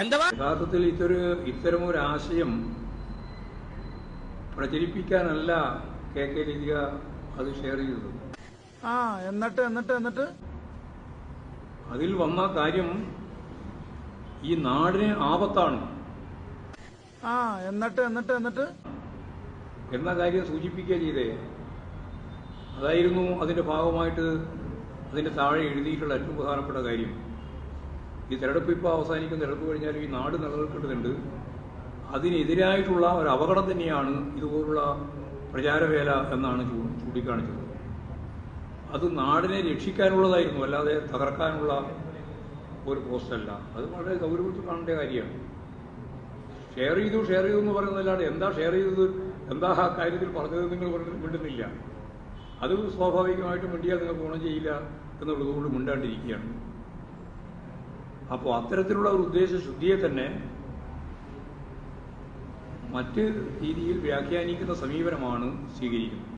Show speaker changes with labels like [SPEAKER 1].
[SPEAKER 1] എന്താ
[SPEAKER 2] യഥാർത്ഥത്തിൽ ഇതൊരു ഇത്തരമൊരു ആശയം പ്രചരിപ്പിക്കാനല്ല കെ കെ ലതിക അത് ഷെയർ ചെയ്തത്.
[SPEAKER 3] ആ എന്നിട്ട് എന്നിട്ട് എന്നിട്ട്?
[SPEAKER 2] അതിൽ വന്ന കാര്യം ഈ നാടിന് ആപത്താണ്.
[SPEAKER 3] ആ എന്നിട്ട് എന്നിട്ട് എന്നിട്ട്?
[SPEAKER 2] എന്ന കാര്യം സൂചിപ്പിക്കുക ചെയ്തേ. അതായിരുന്നു അതിന്റെ ഭാഗമായിട്ട് അതിന്റെ താഴെ എഴുതിയിട്ടുള്ള ഏറ്റവും പ്രധാനപ്പെട്ട കാര്യം. ഈ തെരഞ്ഞെടുപ്പ് ഇപ്പോൾ അവസാനിക്കുന്ന തെരഞ്ഞെടുപ്പ് കഴിഞ്ഞാൽ ഈ നാട് നിലനിൽക്കേണ്ടതുണ്ട്. അതിനെതിരായിട്ടുള്ള ഒരു അപകടം തന്നെയാണ് ഇതുപോലുള്ള പ്രചാരവേല എന്നാണ് ചൂണ്ടിക്കാണിച്ചത്. അത് നാടിനെ രക്ഷിക്കാനുള്ളതായിരുന്നു അല്ലാതെ തകർക്കാനുള്ള ഒരു പോസ്റ്റല്ല. അത് വളരെ ഗൗരവത്തിൽ കാണേണ്ട കാര്യമാണ്. ഷെയർ ചെയ്തു ഷെയർ ചെയ്തു എന്ന് പറയുന്നതല്ലാതെ എന്താ ഷെയർ ചെയ്തത് എന്താ ആ കാര്യത്തിൽ പറഞ്ഞത് നിങ്ങൾ മിണ്ടുന്നില്ല. അത് സ്വാഭാവികമായിട്ടും മിണ്ടിയാൽ നിങ്ങൾക്ക് ഗുണം ചെയ്യില്ല എന്നുള്ളതുകൊണ്ട് മിണ്ടാണ്ടിരിക്കുകയാണ്. അപ്പോൾ അത്തരത്തിലുള്ള ഒരു ഉദ്ദേശ ശുദ്ധിയെ തന്നെ മറ്റ് രീതിയിൽ വ്യാഖ്യാനിക്കുന്ന സമീപനമാണ് സ്വീകരിക്കുന്നത്.